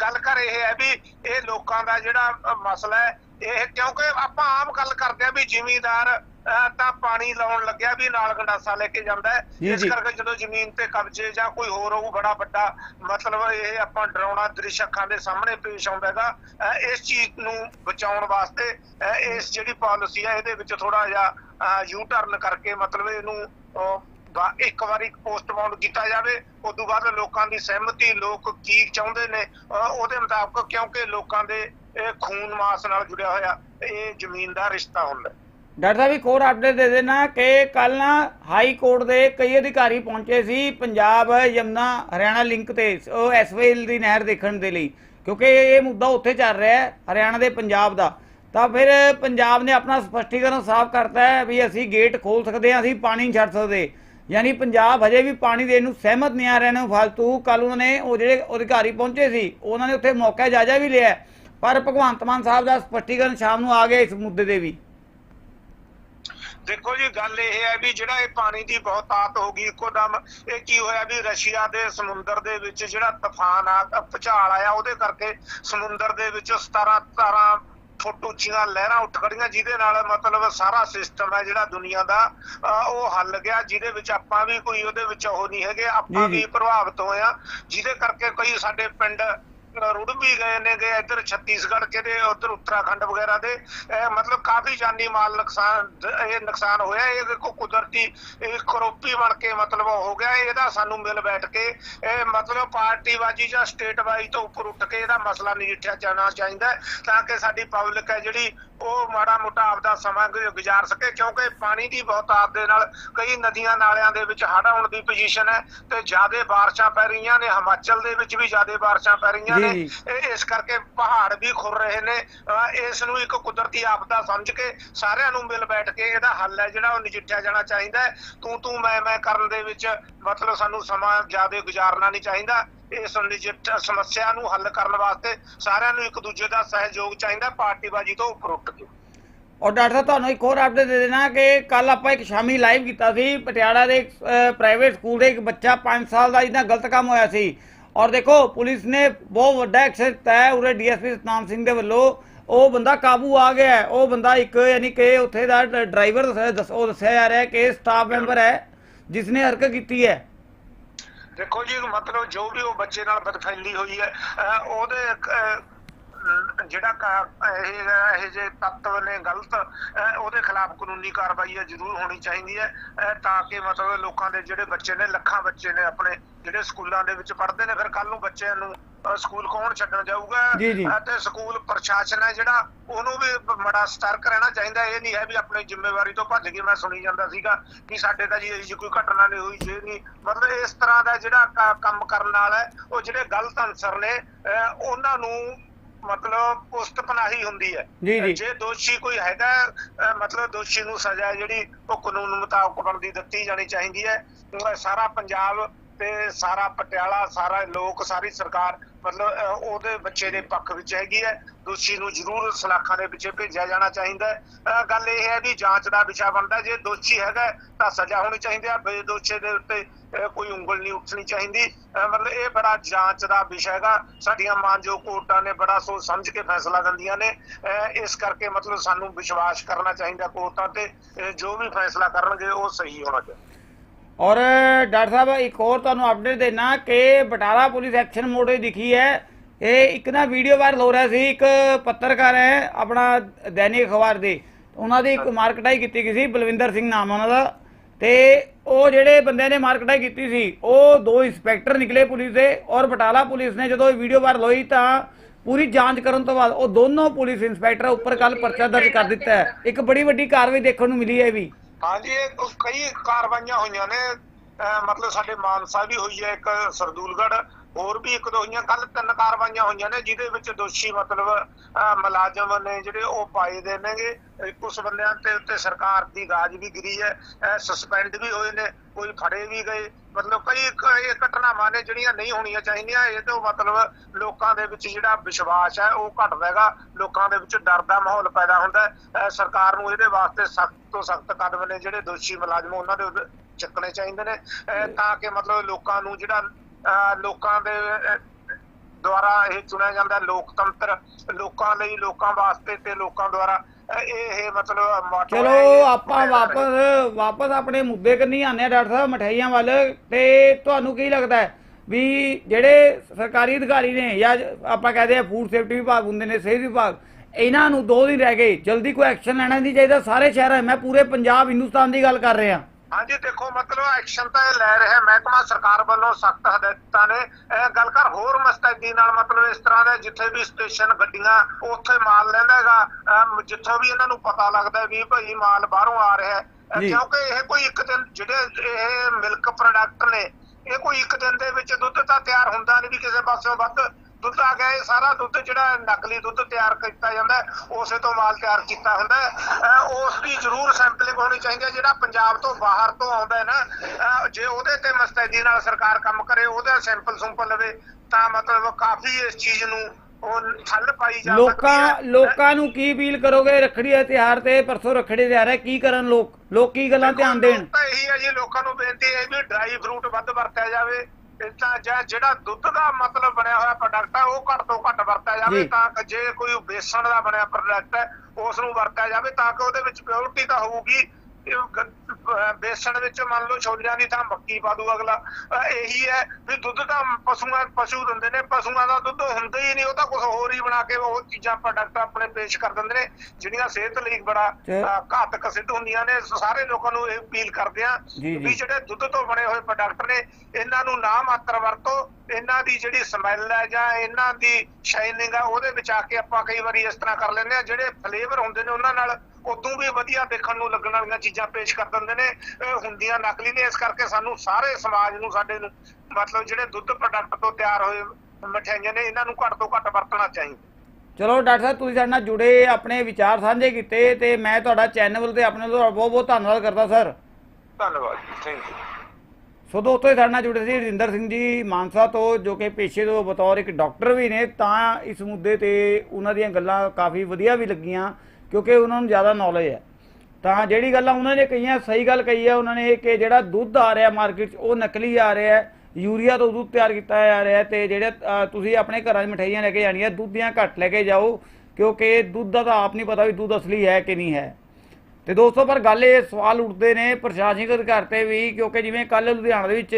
ਗੱਲ ਕਰ ਇਹ ਹੈ ਵੀ ਇਹ ਲੋਕਾਂ ਦਾ ਜਿਹੜਾ ਮਸਲਾ ਹੈ, ਇਹ ਕਿਉਂਕਿ ਆਪਾਂ ਆਮ ਗੱਲ ਕਰਦੇ ਆ ਵੀ ਜ਼ਿਮੀਂਦਾਰ ਤਾਂ ਪਾਣੀ ਲਾਉਣ ਲੱਗਿਆ ਵੀ ਨਾਲ ਗੰਡਾਸਾ ਲੈ ਕੇ ਜਾਂਦਾ ਹੈ ਇਸ। ਕਰਕੇ ਜਦੋਂ ਜ਼ਮੀਨ ਤੇ ਕਬਜ਼ੇ ਜਾਂ ਕੋਈ ਹੋਰ ਹੋਊ ਬੜਾ ਵੱਡਾ ਮਤਲਬ ਇਹ ਆਪਾਂ ਡਰਾਉਣਾ ਦ੍ਰਿਸ਼ ਅੱਖਾਂ ਦੇ ਸਾਹਮਣੇ ਪੇਸ਼ ਆਉਂਦਾ ਹੈਗਾ ਇਸ ਚੀਜ਼ ਨੂੰ ਬਚਾਉਣ ਵਾਸਤੇ ਇਸ ਜਿਹੜੀ ਪਾਲਿਸੀ ਹੈ ਇਹਦੇ ਵਿੱਚ ਥੋੜਾ ਜਿਹਾ ਯੂ ਟਰਨ ਕਰਕੇ ਮਤਲਬ ਇਹਨੂੰ ਇੱਕ ਵਾਰੀ ਪੋਸਟਪੋਨ ਕੀਤਾ ਜਾਵੇ ਉਸ ਤੋਂ ਬਾਅਦ ਲੋਕਾਂ ਦੀ ਸਹਿਮਤੀ ਲੋਕ ਕੀ ਚਾਹੁੰਦੇ ਨੇ ਉਹਦੇ ਮੁਤਾਬਕ ਕਿਉਂਕਿ ਲੋਕਾਂ ਦੇ ਇਹ ਖੂਨ ਮਾਸ ਨਾਲ ਜੁੜਿਆ ਹੋਇਆ ਇਹ ਜ਼ਮੀਨ ਦਾ ਰਿਸ਼ਤਾ ਹੁੰਦਾ ਹੈ। ਡਾਕਟਰ ਸਾਹਿਬ, ਇੱਕ ਹੋਰ ਅਪਡੇਟ ਦੇ ਦੇਣਾ ਕਿ ਕੱਲ ਨਾ ਹਾਈ ਕੋਰਟ ਦੇ ਕਈ ਅਧਿਕਾਰੀ ਪਹੁੰਚੇ ਸੀ ਪੰਜਾਬ, ਯਮਨਾ, ਹਰਿਆਣਾ ਲਿੰਕ ਤੇ, ਉਹ ਐਸਵੇਲ ਦੀ ਨਹਿਰ ਦੇਖਣ ਦੇ ਲਈ, ਕਿਉਂਕਿ ਇਹ ਮੁੱਦਾ ਉੱਥੇ ਚੱਲ ਰਿਹਾ ਹੈ, ਹਰਿਆਣਾ ਦੇ ਪੰਜਾਬ ਦਾ। ਤਾਂ ਫਿਰ ਪੰਜਾਬ ਨੇ ਆਪਣਾ ਸਪਸ਼ਟੀਕਰਨ ਸਾਫ਼ ਕਰਤਾ ਹੈ ਵੀ ਅਸੀਂ ਗੇਟ ਖੋਲ ਸਕਦੇ ਹਾਂ, ਅਸੀਂ ਪਾਣੀ ਨਹੀਂ ਛੱਡ ਸਕਦੇ। ਯਾਨੀ ਪੰਜਾਬ ਹਜੇ ਵੀ ਪਾਣੀ ਦੇਣ ਨੂੰ ਸਹਿਮਤ ਨਹੀਂ ਆ ਰਹੇ ਨੇ ਫालतू ਕੱਲ ਉਹਨਾਂ ਨੇ ਉਹ ਜਿਹੜੇ ਅਧਿਕਾਰੀ ਪਹੁੰਚੇ ਸੀ, ਉਹਨਾਂ ਨੇ ਉੱਥੇ ਮੌਕਾ ਜਾਇਜ਼ਾ ਵੀ ਲਿਆ ਪਰ ਭਗਵੰਤ ਮਾਨ ਸਾਹਿਬ ਦਾ ਸਪਸ਼ਟੀਕਰਨ ਸ਼ਾਮ ਨੂੰ ਆ ਗਿਆ ਇਸ ਮੁੱਦੇ ਦੇ ਵੀ। ਦੇਖੋ ਜੀ ਗੱਲ ਇਹ ਹੈ ਵੀ ਜਿਹੜਾ ਇਹ ਪਾਣੀ ਦੀ ਬਹੁਤਾਤ ਹੋ ਗਈ ਇੱਕੋ ਦਮ ਇਹ ਕੀ ਹੋਇਆ ਵੀ ਰਸ਼ੀਆ ਦੇ ਸਮੁੰਦਰ ਦੇ ਵਿੱਚ ਜਿਹੜਾ ਤੂਫਾਨ ਆ ਭੁਚਾਲ ਆਇਆ ਉਹਦੇ ਕਰਕੇ ਸਮੁੰਦਰ ਦੇ ਵਿੱਚ 17 17 ਫੁੱਟ ਉੱਚੀਆਂ ਲਹਿਰਾਂ ਉੱਠ ਖੜੀਆਂ ਜਿਹਦੇ ਨਾਲ ਮਤਲਬ ਸਾਰਾ ਸਿਸਟਮ ਹੈ ਜਿਹੜਾ ਦੁਨੀਆ ਦਾ ਉਹ ਹੱਲ ਗਿਆ ਜਿਹਦੇ ਵਿੱਚ ਆਪਾਂ ਵੀ ਕੋਈ ਉਹਦੇ ਵਿੱਚ ਉਹ ਨਹੀਂ ਹੈਗੇ ਆਪਾਂ। ਵੀ ਪ੍ਰਭਾਵਿਤ ਹੋਏ ਆ ਜਿਹਦੇ ਕਰਕੇ ਕਈ ਸਾਡੇ ਪਿੰਡ ਰੁੜ ਵੀ ਗਏ ਨੇ ਗਏ ਇੱਧਰ ਛੱਤੀਸਗੜ੍ਹ ਕਿਤੇ ਉੱਧਰ ਉੱਤਰਾਖੰਡ ਵਗੈਰਾ ਦੇ। ਇਹ ਮਤਲਬ ਕਾਫੀ ਜਾਨੀ ਮਾਲ ਨੁਕਸਾਨ ਇਹ ਨੁਕਸਾਨ ਹੋਇਆ ਇਹ ਦੇਖੋ ਕੁਦਰਤੀ ਇਹ ਕਰੋਪੀ ਬਣ ਕੇ ਮਤਲਬ ਹੋ ਗਿਆ ਇਹਦਾ ਸਾਨੂੰ ਮਿਲ ਬੈਠ ਕੇ ਇਹ ਮਤਲਬ ਪਾਰਟੀਬਾਜੀ ਜਾਂ ਸਟੇਟ ਵਾਈਜ਼ ਤੋਂ ਉੱਪਰ ਉੱਠ ਕੇ ਇਹਦਾ ਮਸਲਾ ਨਜਿੱਠਿਆ ਜਾਣਾ ਚਾਹੀਦਾ ਤਾਂ ਕਿ ਸਾਡੀ ਪਬਲਿਕ ਹੈ ਜਿਹੜੀ ਉਹ ਮਾੜਾ ਮੋਟਾ ਆਪਦਾ ਸਮਾਂ ਗੁਜ਼ਾਰ ਸਕੇ ਕਿਉਂਕਿ ਪਾਣੀ ਦੀ ਬਹੁਤਾਤ ਦੇ ਨਾਲ ਕਈ ਨਦੀਆਂ ਨਾਲਿਆਂ ਦੇ ਵਿੱਚ ਹੜ ਆਉਣ ਦੀ ਪੋਜੀਸ਼ਨ ਹੈ ਤੇ ਜ਼ਿਆਦਾ ਬਾਰਿਸ਼ਾਂ ਪੈ ਰਹੀਆਂ ਨੇ ਹਿਮਾਚਲ ਦੇ ਵਿੱਚ ਵੀ ਜ਼ਿਆਦਾ ਬਾਰਿਸ਼ਾਂ ਪੈ ਰਹੀਆਂ ਜੀ, ਨੇ ਇਸ ਕਰਕੇ ਪਹਾੜ ਵੀ ਖੁਰ ਰਹੇ ਨੇ। ਇਸ ਨੂੰ ਇੱਕ ਕੁਦਰਤੀ ਆਪਦਾ ਸਮਝ ਕੇ ਸਾਰਿਆਂ ਨੂੰ ਮਿਲ ਬੈਠ ਕੇ ਇਹਦਾ ਹੱਲ ਹੈ ਜਿਹੜਾ ਉਹ ਨਜਿੱਠਿਆ ਜਾਣਾ ਚਾਹੀਦਾ ਹੈ। ਤੂੰ ਤੂੰ ਮੈਂ ਮੈਂ ਕਰਨ ਦੇ ਵਿੱਚ ਮਤਲਬ ਸਾਨੂੰ ਸਮਾਂ ਜ਼ਿਆਦਾ ਗੁਜ਼ਾਰਨਾ ਨਹੀਂ ਚਾਹੀਦਾ। ਇਸ ਨਜਿੱਠ ਸਮੱਸਿਆ ਨੂੰ ਹੱਲ ਕਰਨ ਵਾਸਤੇ ਸਾਰਿਆਂ ਨੂੰ ਇੱਕ ਦੂਜੇ ਦਾ ਸਹਿਯੋਗ ਚਾਹੀਦਾ ਪਾਰਟੀਬਾਜੀ ਤੋਂ ਉੱਪਰ ਉੱਠ ਕੇ। ਔਰ ਡਾਕਟਰ ਸਾਹਿਬ ਤੁਹਾਨੂੰ ਇੱਕ ਹੋਰ ਅਪਡੇਟ ਦੇ ਦੇਣਾ ਕਿ ਕੱਲ ਆਪਾਂ ਇੱਕ ਸ਼ਾਮੀ ਲਾਈਵ ਕੀਤਾ ਸੀ ਪਟਿਆਲਾ ਦੇ ਪ੍ਰਾਈਵੇਟ ਸਕੂਲ ਦੇ ਇੱਕ ਬੱਚਾ 5 ਸਾਲ ਦਾ ਜਿਹਦਾ ਗਲਤ ਕੰਮ ਹੋਇਆ ਸੀ। ਔਰ ਦੇਖੋ, ਪੁਲਿਸ ਨੇ ਬਹੁਤ ਵੱਡਾ ਐਕਸ਼ਨ ਕੀਤਾ ਉਰੇ ਡੀਐਸਪੀ ਸਤਨਾਮ ਸਿੰਘ ਦੇ ਵੱਲੋਂ। ਉਹ ਬੰਦਾ ਕਾਬੂ ਆ ਗਿਆ ਉਹ ਬੰਦਾ ਇੱਕ ਯਾਨੀ ਕਿ ਉੱਥੇ ਦਾ ਡਰਾਈਵਰ ਦੱਸਿਆ ਦੱਸਿਆ ਜਾ ਰਿਹਾ ਹੈ ਕਿ ਸਟਾਫ ਮੈਂਬਰ ਹੈ ਜਿਸ ਨੇ ਹਰਕਤ ਕੀਤੀ ਹੈ। ਦੇਖੋ ਜੀ, ਮਤਲਬ ਜੋ ਵੀ ਉਹ ਬੱਚੇ ਨਾਲ ਬਦਫੈਲੀ ਹੋਈ ਹੈ ਉਹਦੇ ਜਿਹੜਾ ਇਹ ਇਹ ਜੇ ਤੱਤਵ ਨੇ ਗਲਤ ਉਹਦੇ ਖਿਲਾਫ ਕਾਨੂੰਨੀ ਕਾਰਵਾਈ ਹੈ ਜ਼ਰੂਰ ਹੋਣੀ ਚਾਹੀਦੀ ਹੈ ਤਾਂ ਕਿ ਮਤਲਬ ਲੋਕਾਂ ਦੇ ਜਿਹੜੇ ਬੱਚੇ ਨੇ ਲੱਖਾਂ ਬੱਚੇ ਨੇ ਆਪਣੇ ਜਿਹੜੇ ਸਕੂਲਾਂ ਦੇ ਵਿੱਚ ਪੜ੍ਹਦੇ ਨੇ ਫਿਰ ਕੱਲ ਨੂੰ ਬੱਚਿਆਂ ਨੂੰ ਸਕੂਲ ਕੌਣ ਛੱਡਣ ਜਾਊਗਾ? ਤੇ ਸਕੂਲ ਪ੍ਰਸ਼ਾਸਨ ਹੈ ਜਿਹੜਾ ਉਹਨੂੰ ਵੀ ਬੜਾ ਸਤਰਕ ਰਹਿਣਾ ਚਾਹੀਦਾ ਇਹ ਨਹੀਂ ਹੈ ਵੀ ਆਪਣੀ ਜ਼ਿੰਮੇਵਾਰੀ ਤੋਂ ਭੱਜ ਕੇ ਮੈਂ ਸੁਣੀ ਜਾਂਦਾ ਸੀਗਾ ਕਿ ਸਾਡੇ ਤਾਂ ਜੀ ਇਹੋ ਕੋਈ ਘਟਨਾ ਨਹੀਂ ਹੋਈ ਜੇ ਨਹੀਂ ਮਤਲਬ ਇਸ ਤਰ੍ਹਾਂ ਦਾ ਜਿਹੜਾ ਕੰਮ ਕਰਨ ਵਾਲਾ ਹੈ ਉਹ ਜਿਹੜੇ ਗਲਤ ਅਨਸਰ ਨੇ ਉਹਨਾਂ ਨੂੰ ਮਤਲਬ ਪੁਸਤ ਪਨਾਹੀ ਹੁੰਦੀ ਹੈ। ਜੀ, ਦੋਸ਼ੀ ਕੋਈ ਹੈਗਾ ਮਤਲਬ ਦੋਸ਼ੀ ਨੂੰ ਸਜ਼ਾ ਜਿਹੜੀ ਉਹ ਕਾਨੂੰਨ ਮੁਤਾਬਕ ਬਣਦੀ ਦਿੱਤੀ ਜਾਣੀ ਚਾਹੀਦੀ ਹੈ। ਸਾਰਾ ਪੰਜਾਬ ਤੇ ਸਾਰਾ ਪਟਿਆਲਾ ਸਾਰਾ ਲੋਕ ਸਾਰੀ ਸਰਕਾਰ ਮਤਲਬ ਉਹਦੇ ਬੱਚੇ ਦੇ ਪੱਖ ਵਿੱਚ ਹੈਗੀ ਹੈ। ਦੋਸ਼ੀ ਨੂੰ ਜ਼ਰੂਰ ਸਲਾਖਾਂ ਦੇ ਪਿੱਛੇ ਭੇਜਿਆ ਜਾਣਾ ਚਾਹੀਦਾ ਹੈ। ਗੱਲ ਇਹ ਹੈ ਵੀ ਜਾਂਚ ਦਾ ਵਿਸ਼ਾ ਬਣਦਾ ਜੇ ਦੋਸ਼ੀ ਹੈਗਾ ਤਾਂ ਸਜ਼ਾ ਹੋਣੀ ਚਾਹੀਦੀ ਹੈ। ਬੇਦੋਸ਼ੇ ਦੇ ਉੱਤੇ ਕੋਈ ਉਂਗਲ ਨਹੀਂ ਉੱਠਣੀ ਚਾਹੀਦੀ। ਮਤਲਬ ਇਹ ਬੜਾ ਜਾਂਚ ਦਾ ਵਿਸ਼ਾ ਹੈਗਾ। ਸਾਡੀਆਂ ਮਾਨਯੋਗ ਕੋਰਟਾਂ ਨੇ ਬੜਾ ਸੋਚ ਸਮਝ ਕੇ ਫੈਸਲਾ ਦਿੰਦੀਆਂ ਨੇ। ਇਸ ਕਰਕੇ ਮਤਲਬ ਸਾਨੂੰ ਵਿਸ਼ਵਾਸ ਕਰਨਾ ਚਾਹੀਦਾ ਕੋਰਟਾਂ ਤੇ। ਜੋ ਵੀ ਫੈਸਲਾ ਕਰਨਗੇ, ਉਹ ਸਹੀ ਹੋਣਾ ਚਾਹੀਦਾ। ਔਰ, ਡਾਕਟਰ ਸਾਹਿਬ, ਇੱਕ ਹੋਰ ਤੁਹਾਨੂੰ ਅਪਡੇਟ ਦੇਣਾ ਕਿ ਬਟਾਲਾ ਪੁਲਿਸ ਐਕਸ਼ਨ ਮੋਡ ਦਿਖੀ ਹੈ। ਇਹ ਇੱਕ ਨਾ ਵੀਡੀਓ ਵਾਇਰਲ ਹੋ ਰਿਹਾ ਸੀ ਇੱਕ ਪੱਤਰਕਾਰ ਹੈ ਆਪਣਾ ਦੈਨਿਕ ਅਖਬਾਰ ਦੇ ਉਹਨਾਂ ਦੀ ਇੱਕ ਮਾਰਕਟਾਈ ਕੀਤੀ ਗਈ ਸੀ ਬਲਵਿੰਦਰ ਸਿੰਘ ਨਾਮ ਉਹਨਾਂ ਦਾ ਤੇ ਉਹ ਜਿਹੜੇ ਬੰਦਿਆਂ ਨੇ ਮਾਰਕਟਾਈ ਕੀਤੀ ਸੀ ਉਹ ਦੋ ਇੰਸਪੈਕਟਰ ਨਿਕਲੇ ਪੁਲਿਸ ਦੇ ਔਰ ਬਟਾਲਾ ਪੁਲਿਸ ਨੇ ਜਦੋਂ ਇਹ ਵੀਡੀਓ ਵਾਇਰਲ ਹੋਈ ਤਾਂ ਪੂਰੀ ਜਾਂਚ ਕਰਨ ਤੋਂ ਬਾਅਦ ਉਹ ਦੋਨੋਂ ਪੁਲਿਸ ਇੰਸਪੈਕਟਰ ਉੱਪਰ ਕੱਲ ਪਰਚਾ ਦਰਜ ਕਰ ਦਿੱਤਾ ਹੈ। ਇੱਕ ਬੜੀ ਵੱਡੀ ਕਾਰਵਾਈ ਦੇਖਣ ਨੂੰ ਮਿਲੀ ਹੈ ਵੀ। ਹਾਂਜੀ ਇਹ ਕਈ ਕਾਰਵਾਈਆਂ ਹੋਈਆਂ ਨੇ ਮਤਲਬ ਸਾਡੇ ਮਾਨਸਾ ਵੀ ਹੋਈ ਹੈ ਇੱਕ ਸਰਦੂਲਗੜ੍ਹ ਹੋਰ ਵੀ ਇੱਕ ਦੋ ਹੋਈਆਂ ਕੱਲ ਤਿੰਨ ਕਾਰਵਾਈਆਂ ਹੋਈਆਂ ਨੇ ਜਿਹਦੇ ਵਿੱਚ ਦੋਸ਼ੀ ਮਤਲਬ ਮੁਲਾਜ਼ਮ ਨੇ ਜਿਹੜੇ ਉਹ ਪਾਏ ਦੇ ਨੇਗੇ। ਕੁਛ ਬੰਦਿਆਂ ਤੇ ਉੱਤੇ ਸਰਕਾਰ ਦੀ ਗਾਜ ਵੀ ਗਿਰੀ ਹੈ ਸਸਪੈਂਡ ਵੀ ਹੋਏ ਨੇ ਕੋਈ ਫੜੇ ਵੀ ਗਏ। ਮਤਲਬ ਕਈ ਘਟਨਾਵਾਂ ਨੇ ਜਿਹੜੀਆਂ ਨਹੀਂ ਹੋਣੀਆਂ ਚਾਹੀਦੀਆਂ ਇਹ ਤੋਂ ਮਤਲਬ ਲੋਕਾਂ ਦੇ ਵਿੱਚ ਜਿਹੜਾ ਵਿਸ਼ਵਾਸ ਹੈ ਉਹ ਘਟਦਾ ਹੈਗਾ। ਲੋਕਾਂ ਦੇ ਵਿੱਚ ਡਰ ਦਾ ਮਾਹੌਲ ਪੈਦਾ ਹੁੰਦਾ ਸਰਕਾਰ ਨੂੰ ਇਹਦੇ ਵਾਸਤੇ ਸਖਤ ਤੋਂ ਸਖਤ ਕਦਮ ਨੇ ਜਿਹੜੇ ਦੋਸ਼ੀ ਮੁਲਾਜ਼ਮ ਉਹਨਾਂ ਦੇ ਚੱਕਣੇ ਚਾਹੀਦੇ ਨੇ। ਤਾਂ ਕਿ ਮਤਲਬ ਲੋਕਾਂ ਨੂੰ ਜਿਹੜਾ ਲੋਕਾਂ ਦੇ ਦੁਆਰਾ ਇਹ ਚੁਣਿਆ ਜਾਂਦਾ ਲੋਕਤੰਤਰ ਲੋਕਾਂ ਲਈ ਲੋਕਾਂ ਵਾਸਤੇ ਤੇ ਲੋਕਾਂ ਦੁਆਰਾ। ਇਹ ਮਤਲਬ ਚਲੋ ਆਪਾਂ। ਵਾਪਸ ਵਾਪਸ ਆਪਣੇ ਮੁੱਦੇ ਕੰਨੀ ਆਉਂਦੇ ਆ ਡਾਕਟਰ ਸਾਹਿਬ ਮਠਿਆਈਆਂ ਵੱਲ। ਤੇ ਤੁਹਾਨੂੰ ਕੀ ਲੱਗਦਾ ਹੈ ਵੀ ਜਿਹੜੇ ਸਰਕਾਰੀ ਅਧਿਕਾਰੀ ਨੇ ਜਾਂ ਆਪਾਂ ਕਹਦੇ ਆ ਫੂਡ ਸੇਫਟੀ ਵਿਭਾਗ ਹੁੰਦੇ ਨੇ ਸਿਹਤ ਵਿਭਾਗ ਇਹਨਾਂ ਨੂੰ ਦੋ ਦਿਨ ਰਹਿ ਗਏ। ਜਲਦੀ ਕੋਈ ਐਕਸ਼ਨ ਲੈਣਾ ਨਹੀਂ ਚਾਹੀਦਾ। ਸਾਰੇ ਸ਼ਹਿਰਾਂ ਮੈਂ ਪੂਰੇ ਪੰਜਾਬ ਹਿੰਦੁਸਤਾਨ ਦੀ ਗੱਲ ਕਰ ਰਿਹਾ। ਹਾਂਜੀ ਦੇਖੋ ਮਤਲਬ ਐਕਸ਼ਨ ਤਾਂ ਇਹ ਲੈ ਰਿਹਾ ਮਹਿਕਮਾ ਸਰਕਾਰ ਵੱਲੋਂ ਸਖਤ ਹਦਾਇਤਾਂ ਨੇ। ਇਹ ਗੱਲ ਕਰ ਹੋਰ ਮਸਤੈਦੀ ਨਾਲ ਮਤਲਬ ਇਸ ਤਰ੍ਹਾਂ ਦੇ ਜਿੱਥੇ ਵੀ ਸਟੇਸ਼ਨ ਗੱਡੀਆਂ ਉੱਥੇ ਮਾਲ ਲੈਂਦਾ ਹੈਗਾ ਅਮ ਜਿੱਥੋਂ ਵੀ ਇਹਨਾਂ ਨੂੰ ਪਤਾ ਲੱਗਦਾ ਵੀ ਭਾਈ ਮਾਲ ਬਾਹਰੋਂ ਆ ਰਿਹਾ। ਕਿਉਂਕਿ ਇਹ ਕੋਈ ਇੱਕ ਦਿਨ ਜਿਹੜੇ ਇਹ ਮਿਲਕ ਪ੍ਰੋਡਕਟ ਨੇ ਇਹ ਕੋਈ ਇੱਕ ਦਿਨ ਦੇ ਵਿੱਚ ਦੁੱਧ ਤਾਂ ਤਿਆਰ ਹੁੰਦਾ ਨਹੀਂ ਵੀ ਕਿਸੇ ਪਾਸਿਓਂ ਵੱਧ ਦੁੱਧ ਆ ਗਿਆ ਇਹ ਸਾਰਾ ਦੁੱਧ ਜਿਹੜਾ ਨਕਲੀ ਦੁੱਧ ਤਿਆਰ ਕੀਤਾ ਜਾਂਦਾ ਉਸੇ ਤੋਂ ਮਾਲ ਤਿਆਰ ਕੀਤਾ ਹੁੰਦਾ ਉਸ ਦੀ ਜ਼ਰੂਰ ਸੈਂਪਲਿੰਗ ਹੋਣੀ ਚਾਹੀਦੀ ਹੈ ਜਿਹੜਾ ਪੰਜਾਬ ਤੋਂ ਬਾਹਰ ਤੋਂ ਆਉਂਦਾ ਹੈ ਨਾ ਜੇ ਉਹਦੇ ਤੇ ਮਸਤੈਦੀ ਨਾਲ ਸਰਕਾਰ ਕੰਮ ਕਰੇ ਉਹਦਾ ਸੈਂਪਲ ਸੁੰਪਲ ਲਵੇ ਤਾਂ ਮਤਲਬ ਕਾਫੀ ਇਸ ਚੀਜ਼ ਨੂੰ ਉਹ ਠੱਲ ਪਾਈ ਜਾ ਲੋਕਾਂ ਲੋਕਾਂ ਨੂੰ ਕੀ ਅਪੀਲ ਕਰੋਗੇ? ਰੱਖੜੀ ਦਾ ਤਿਉਹਾਰ ਤੇ ਪਰਸੋਂ ਰੱਖੜੀ ਤਿਉਹਾਰ ਹੈ ਕੀ ਕਰਨ ਲੋਕ? ਲੋਕ ਕੀ ਗੱਲਾਂ ਧਿਆਨ ਦੇਣ? ਤਾਂ ਇਹੀ ਹੈ ਜੀ ਲੋਕਾਂ ਨੂੰ ਬੇਨਤੀ ਹੈ ਵੀ ਡਰਾਈ ਫਰੂਟ ਵੱਧ ਵਰਤਿਆ ਜਾਵੇ। ਜਿਹੜਾ ਦੁੱਧ ਦਾ ਮਤਲਬ ਬਣਿਆ ਹੋਇਆ ਪ੍ਰੋਡਕਟ ਹੈ ਉਹ ਘੱਟ ਤੋਂ ਘੱਟ ਵਰਤਿਆ ਜਾਵੇ ਜੀ। ਤਾਂ ਕਿ ਜੇ ਕੋਈ ਬੇਸਣ ਦਾ ਬਣਿਆ ਪ੍ਰੋਡਕਟ ਹੈ ਉਸ ਨੂੰ ਵਰਤਿਆ ਜਾਵੇ ਤਾਂ ਕਿ ਉਹਦੇ ਵਿੱਚ ਪਿਓਰਿਟੀ ਤਾਂ ਹੋਊਗੀ ਬੇਸਣ ਵਿੱਚ ਮੰਨ ਲਓ ਛੋਲਿਆਂ ਦੀ ਥਾਂ ਮੱਕੀ ਪਾ ਦੂ ਅਗਲਾ ਇਹੀ ਹੈ ਵੀ ਦੁੱਧ ਤਾਂ ਪਸ਼ੂਆਂ ਪਸ਼ੂ ਦਿੰਦੇ ਨੇ ਪਸ਼ੂਆਂ ਦਾ ਦੁੱਧ ਹੁੰਦਾ ਹੀ ਨਹੀਂ ਉਹ ਤਾਂ ਕੁਝ ਹੋਰ ਹੀ ਬਣਾ ਕੇ ਉਹ ਚੀਜ਼ਾਂ ਪ੍ਰੋਡਕਟ ਆਪਣੇ ਪੇਸ਼ ਕਰ ਦਿੰਦੇ ਨੇ ਜਿਹੜੀਆਂ ਸਿਹਤ ਲਈ ਬੜਾ ਘਾਤਕ ਸਿੱਧ ਹੁੰਦੀਆਂ ਨੇ ਸਾਰੇ ਲੋਕਾਂ ਨੂੰ ਇਹ ਅਪੀਲ ਕਰਦੇ ਆ। ਵੀ ਜਿਹੜੇ ਦੁੱਧ ਤੋਂ ਬਣੇ ਹੋਏ ਪ੍ਰੋਡਕਟ ਨੇ ਇਹਨਾਂ ਨੂੰ ਨਾ ਮਾਤਰ ਵਰਤੋ ਇਹਨਾਂ ਦੀ ਜਿਹੜੀ ਸਮੈਲ ਹੈ ਜਾਂ ਇਹਨਾਂ ਦੀ ਸ਼ਾਈਨਿੰਗ ਆ ਉਹਦੇ ਵਿੱਚ ਆ ਕੇ ਆਪਾਂ ਕਈ ਵਾਰੀ ਇਸ ਤਰ੍ਹਾਂ ਕਰ ਲੈਂਦੇ ਆ ਜਿਹੜੇ ਫਲੇਵਰ ਹੁੰਦੇ ਨੇ ਉਹਨਾਂ ਨਾਲ ਉਦੋਂ ਵੀ ਵਧੀਆ ਦੇਖਣ ਨੂੰ ਲੱਗਣ ਵਾਲੀਆਂ ਚੀਜ਼ਾਂ ਪੇਸ਼ ਕਰ ਦਿੰਦੇ ਨੇ ਹੁੰਦੀਆਂ ਨਕਲੀ ਨੇ ਇਸ ਕਰਕੇ ਸਾਨੂੰ ਸਾਰੇ ਸਮਾਜ ਨੂੰ ਸਾਡੇ ਨੂੰ ਮਤਲਬ ਜਿਹੜੇ ਦੁੱਧ ਪ੍ਰੋਡਕਟ ਤੋਂ ਤਿਆਰ ਹੋਏ ਮਠਿਆਈਆਂ ਨੇ ਇਹਨਾਂ ਨੂੰ ਘੱਟ ਤੋਂ ਘੱਟ ਵਰਤਣਾ ਚਾਹੀਦਾ। ਚਲੋ ਡਾਕਟਰ ਸਾਹਿਬ ਤੁਸੀਂ ਸਾਡੇ ਨਾਲ ਜੁੜੇ ਆਪਣੇ ਵਿਚਾਰ ਸਾਂਝੇ ਕੀਤੇ ਤੇ ਮੈਂ ਤੁਹਾਡਾ ਚੈਨਲ ਤੇ ਆਪਣੇ ਤੋਂ ਬਹੁਤ ਬਹੁਤ ਧੰਨਵਾਦ ਕਰਦਾ ਸਰ। ਧੰਨਵਾਦ ਥੈਂਕ ਯੂ ਸੋ ਦੋਸਤੋ ਸਾਡੇ ਨਾਲ ਜੁੜੇ ਸੀ ਰਜਿੰਦਰ ਸਿੰਘ ਜੀ ਮਾਨਸਾ ਤੋਂ ਜੋ ਕਿ ਪੇਸ਼ੇ ਤੋਂ ਬਤੌਰ ਇੱਕ ਡਾਕਟਰ ਵੀ ਨੇ ਤਾਂ ਇਸ ਮੁੱਦੇ ਤੇ ਉਹਨਾਂ ਦੀਆਂ ਗੱਲਾਂ ਕਾਫੀ ਵਧੀਆ ਵੀ ਲੱਗੀਆਂ। ਕਿਉਂਕਿ ਉਹਨਾਂ ਨੂੰ ਜ਼ਿਆਦਾ ਨੌਲੇਜ ਹੈ। ਤਾਂ ਜਿਹੜੀ ਗੱਲਾਂ ਉਹਨਾਂ ਨੇ ਕਹੀਆਂ ਸਹੀ ਗੱਲ ਕਹੀ ਹੈ ਉਹਨਾਂ ਨੇ ਕਿ ਜਿਹੜਾ ਦੁੱਧ ਆ ਰਿਹਾ ਮਾਰਕੀਟ 'ਚ, ਉਹ ਨਕਲੀ ਆ ਰਿਹਾ ਹੈ। ਯੂਰੀਆ ਤੋਂ ਦੁੱਧ ਤਿਆਰ ਕੀਤਾ ਜਾ ਰਿਹਾ ਹੈ ਤੇ ਜਿਹੜੇ ਤੁਸੀਂ ਆਪਣੇ ਘਰਾਂ 'ਚ ਮਠਿਆਈਆਂ ਲੈ ਕੇ ਜਾਣੀਆਂ ਦੁੱਧ ਦੀਆਂ ਘੱਟ ਲੈ ਕੇ ਜਾਓ, ਕਿਉਂਕਿ ਦੁੱਧ ਦਾ ਤਾਂ ਆਪ ਨਹੀਂ ਪਤਾ ਵੀ ਦੁੱਧ ਅਸਲੀ ਹੈ ਕਿ ਨਹੀਂ ਹੈ। ਤੇ ਦੋਸਤੋ, ਪਰ ਗੱਲ ਇਹ ਸਵਾਲ ਉੱਠਦੇ ਨੇ ਪ੍ਰਸ਼ਾਸਨਿਕ ਅਧਿਕਾਰ ਤੇ ਵੀ, ਕਿਉਂਕਿ ਜਿਵੇਂ ਕੱਲ ਲੁਧਿਆਣਾ ਦੇ ਵਿੱਚ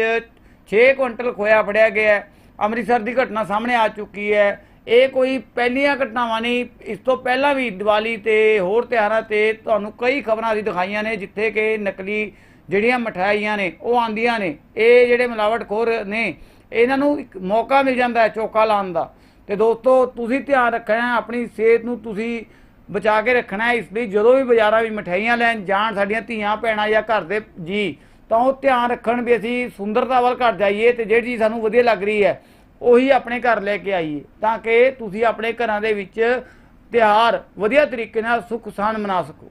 6 ਕੁਇੰਟਲ ਖੋਇਆ ਫੜਿਆ ਗਿਆ ਅੰਮ੍ਰਿਤਸਰ ਦੀ ਘਟਨਾ ਸਾਹਮਣੇ ਆ ਚੁੱਕੀ ਹੈ। ਇਹ ਕੋਈ ਪਹਿਲੀਆਂ ਘਟਨਾਵਾਂ ਨਹੀਂ, ਇਸ ਤੋਂ ਪਹਿਲਾਂ ਵੀ ਦੀਵਾਲੀ ਤੇ ਹੋਰ ਤਿਉਹਾਰਾਂ ਤੇ ਤੁਹਾਨੂੰ ਕਈ ਖਬਰਾਂ ਅਸੀਂ ਦਿਖਾਈਆਂ ਨੇ, ਜਿੱਥੇ ਕਿ ਨਕਲੀ ਜਿਹੜੀਆਂ ਮਠਿਆਈਆਂ ਨੇ, ਉਹ ਆਂਦੀਆਂ ਨੇ। ਇਹ ਜਿਹੜੇ ਮਿਲਾਵਟਖੋਰ ਨੇ, ਇਹਨਾਂ ਨੂੰ ਇੱਕ ਮੌਕਾ ਮਿਲ ਜਾਂਦਾ ਹੈ ਚੋਕਾ ਲਾਉਣ ਦਾ। ਤੇ ਦੋਸਤੋ, ਤੁਸੀਂ ਧਿਆਨ ਰੱਖਣਾ ਹੈ, ਆਪਣੀ ਸਿਹਤ ਨੂੰ ਤੁਸੀਂ ਬਚਾ ਕੇ ਰੱਖਣਾ ਹੈ। ਇਸ ਲਈ ਜਦੋਂ ਵੀ ਬਾਜ਼ਾਰਾਂ ਵਿੱਚ ਮਠਿਆਈਆਂ ਲੈਣ ਜਾਣ ਸਾਡੀਆਂ ਧੀਆਂ, ਭੈਣਾਂ ਜਾਂ ਘਰ ਦੇ ਜੀ, ਤਾਂ ਉਹ ਧਿਆਨ ਰੱਖਣ ਵੀ ਅਸੀਂ ਸੁੰਦਰਤਾ ਵੱਲ ਘੱਟ ਜਾਈਏ ਤੇ ਜਿਹੜੀ ਚੀਜ਼ ਸਾਨੂੰ ਵਧੀਆ ਲੱਗ ਰਹੀ ਹੈ ਉਹੀ ਆਪਣੇ ਘਰ ਲੈ ਕੇ ਆਈਏ, ਤਾਂ ਕਿ ਤੁਸੀਂ ਆਪਣੇ ਘਰਾਂ ਦੇ ਵਿੱਚ ਤਿਉਹਾਰ ਵਧੀਆ ਤਰੀਕੇ ਨਾਲ ਸੁੱਖ ਸਾਨ ਮਨਾ ਸਕੋ।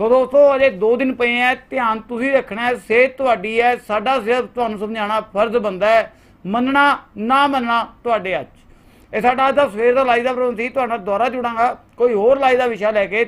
ਸੋ ਦੋਸਤੋ, ਅਜੇ 2 ਦਿਨ ਪਏ ਹੈ ਧਿਆਨ ਤੁਸੀਂ ਰੱਖਣਾ ਹੈ ਸਿਹਤ ਤੁਹਾਡੀ ਹੈ ਸਾਡਾ ਸਿਰਫ ਤੁਹਾਨੂੰ ਸਮਝਾਉਣਾ ਫਰਜ਼ ਬੰਦਾ ਹੈ ਮੰਨਣਾ, ਨਾ ਮੰਨਣਾ ਤੁਹਾਡੇ ਅੱਜ ਇਹ ਸਾਡਾ ਅੱਜ ਦਾ ਸਵੇਰ ਦਾ ਲਾਈਵ ਦਾ ਪ੍ਰੋਗਰਾਮ ਸੀ, ਤੁਹਾਡੇ ਨਾਲ ਦੁਬਾਰਾ ਜੁੜਾਂਗਾ, ਕੋਈ ਹੋਰ ਲਾਈਵ ਦਾ ਵਿਸ਼ਾ ਲੈ ਕੇ